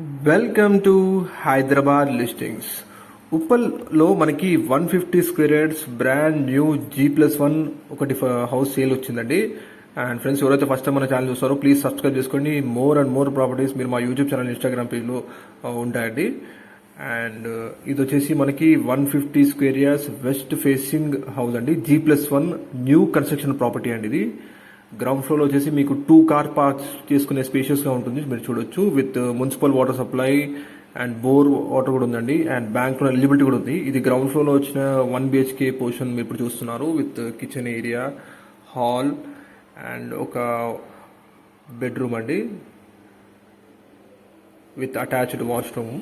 Welcome to Hyderabad listings. ఉప్పల్లో మనకి one fifty square yards brand new G plus one ఒకటి house sale వచ్చిందండి. And friends ఎవరైతే first time మన ఛానల్ చూస్తారో ప్లీజ్ సబ్స్క్రైబ్ చేసుకోండి. మోర్ అండ్ మోర్ ప్రాపర్టీస్ మీరు మా యూట్యూబ్ ఛానల్ ఇన్స్టాగ్రామ్ పేజ్లో ఉంటాయండి. అండ్ ఇది వచ్చేసి మనకి one fifty square years west facing house అండి. G plus one new construction property అండి ఇది. గ్రౌండ్ ఫ్లోర్ వచ్చేసి మీకు టూ కార్ పార్క్స్ చేసుకునే స్పేషియస్గా ఉంటుంది. మీరు చూడొచ్చు. With municipal water supply and bore water కూడా ఉందండి. అండ్ బ్యాంక్లో ఎలిజిబిలిటీ కూడా ఉంది. ఇది గ్రౌండ్ ఫ్లోర్లో వచ్చిన వన్ బిహెచ్కే పోర్షన్ మీరు ఇప్పుడు చూస్తున్నారు. With kitchen area hall and ఒక బెడ్రూమ్ అండి. విత్ అటాచ్డ్ వాష్రూమ్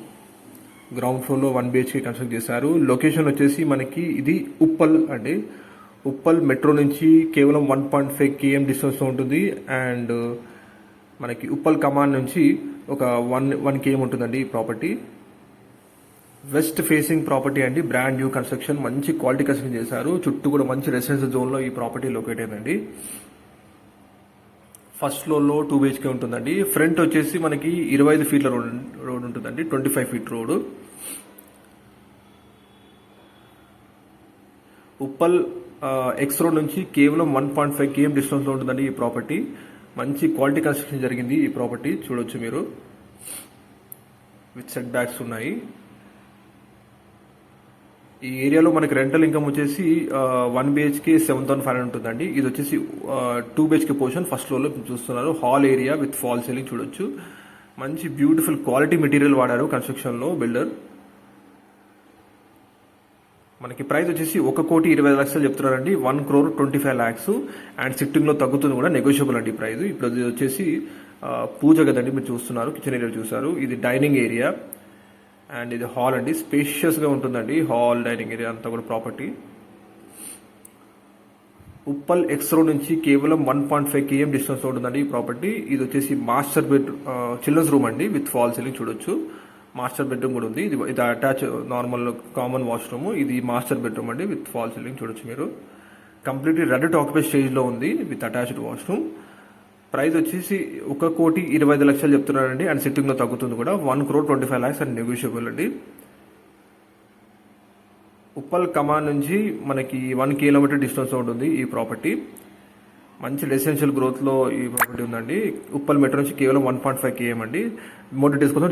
గ్రౌండ్ ఫ్లోర్లో వన్ బిహెచ్కే కన్స్ట్రక్ట్ చేశారు. లొకేషన్ వచ్చేసి మనకి ఇది ఉప్పల్ అండి. ఉప్పల్ మెట్రో నుంచి కేవలం వన్ పాయింట్ ఫైవ్ కేఎం డిస్టెన్స్లో ఉంటుంది. అండ్ మనకి ఉప్పల్ కమాండ్ నుంచి ఒక వన్ వన్ కేఎం ఉంటుందండి ఈ ప్రాపర్టీ. వెస్ట్ ఫేసింగ్ ప్రాపర్టీ అండి. Brand new construction. మంచి క్వాలిటీ కన్స్ట్రక్షన్ చేశారు. చుట్టూ కూడా మంచి రెసిడెన్షియల్ జోన్లో ఈ ప్రాపర్టీ లొకేట్ అయిందండి. ఫస్ట్ ఫ్లోర్లో టూ బిహెచ్కే ఉంటుందండి. ఫ్రంట్ వచ్చేసి మనకి ఇరవై ఐదు ఫీట్ల రోడ్ రోడ్ ఉంటుందండి. Twenty five feet road. Uppal X road నుంచి కేవలం వన్ పాయింట్ ఫైవ్ కేఎం డిస్టెన్స్లో ఉంటుందండి ఈ ప్రాపర్టీ మంచి క్వాలిటీ కన్స్ట్రక్షన్ జరిగింది ఈ ప్రాపర్టీ చూడొచ్చు మీరు. విత్ సెట్ బ్యాక్స్ ఉన్నాయి. ఈ ఏరియాలో మనకి రెంటల్ ఇన్కమ్ వచ్చేసి one BHK seven thousand five hundred ఉంటుందండి. ఇది వచ్చేసి టూ బిహెచ్కే పోర్షన్ ఫస్ట్ ఫ్లోర్లో చూస్తున్నారు. Hall area with fall ceiling చూడొచ్చు. మంచి బ్యూటిఫుల్ క్వాలిటీ మెటీరియల్ వాడారు కన్స్ట్రక్షన్లో బిల్డర్ మనకి ప్రైస్ వచ్చేసి ఒక కోటి ఇరవై ఐదు లక్షలు చెప్తున్నారండి. One crore twenty five lakhs and సిట్టింగ్లో తగ్గుతుంది కూడా. నెగోషియబుల్ అండి ప్రైస్. ఇప్పుడు వచ్చేసి పూజ గదండి మీరు చూస్తున్నారు. కిచెన్ ఏరియా చూసారు ఇది డైనింగ్ ఏరియా. అండ్ ఇది హాల్ అండి. స్పేషియస్గా ఉంటుందండి. హాల్ డైనింగ్ ఏరియా అంతా కూడా ప్రాపర్టీ. ఉప్పల్ ఎక్స్ రోడ్ నుంచి కేవలం వన్ పాయింట్ ఫైవ్ కేఎం డిస్టెన్స్లో ఉంటుందండి ఈ ప్రాపర్టీ. ఇది వచ్చేసి మాస్టర్ బెడ్ చిల్డ్రన్స్ రూమ్ అండి. విత్ ఫాల్ సీలింగ్ చూడొచ్చు. మాస్టర్ బెడ్రూమ్ కూడా ఉంది. ఇది ఇది అటాచ్ నార్మల్ కామన్ వాష్రూమ్. ఇది మాస్టర్ బెడ్రూమ్ అండి విత్ ఫాల్ సీలింగ్ చూడొచ్చు మీరు. కంప్లీట్లీ రెడ్ టు ఆక్యుపై ఉంది విత్ అటాచ్డ్ వాష్రూమ్. ప్రైస్ వచ్చేసి ఒక కోటి ఇరవై ఐదు లక్షలు చెప్తున్నారండి అండ్ సిట్టింగ్లో తగ్గుతుంది కూడా. One crore twenty five lakhs and negotiable అండి. ఉప్పల్ కమాన్ నుంచి మనకి వన్ కిలోమీటర్ డిస్టెన్స్ ఉంటుంది ఈ ప్రాపర్టీ. మంచి రెసిడెన్షియల్ గ్రోత్లో ఈ ప్రాపర్టీ ఉందండి. ఉప్పల్ మెట్రో నుంచి కేవలం వన్ పాయింట్ ఫైవ్ కేఎం అండి. మోర్ డీటెయిల్స్ కోసం